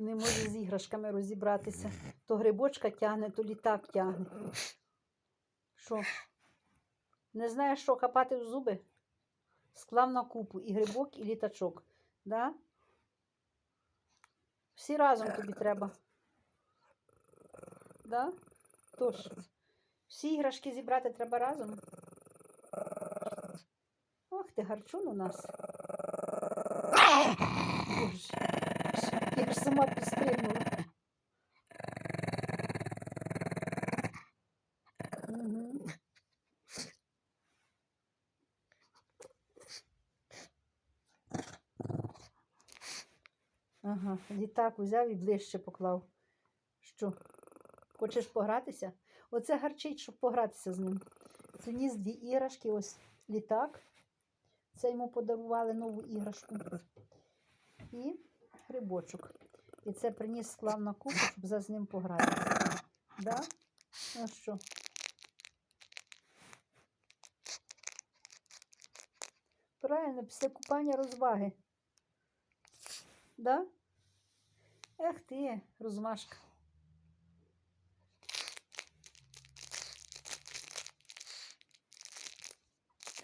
Не може з іграшками розібратися. То грибочка тягне, то літак тягне. Що? Не знаєш, що копати в зуби? Склав на купу і грибок, і літачок. Да? Всі разом тобі треба. Да? Тож, всі іграшки зібрати треба разом. Ох, ти гарчун у нас. Боже, Я ж сама підстрибнула. Ага, літак взяв і ближче поклав. Що? Хочеш погратися? Оце гарчить, щоб погратися з ним. Приніс дві іграшки, ось літак. Це йому подарували нову іграшку. І грибочок. І це приніс склав на купу, щоб за з ним погратися. Да? Ну що? Правильно, після купання розваги. Да? Ех ти, розмашка.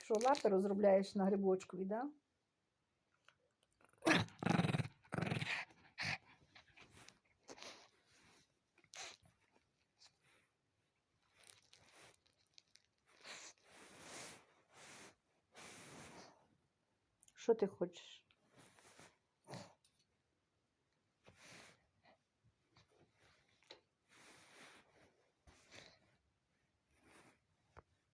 Що, лапи розробляєш на грибочкові, да? Що ти хочеш?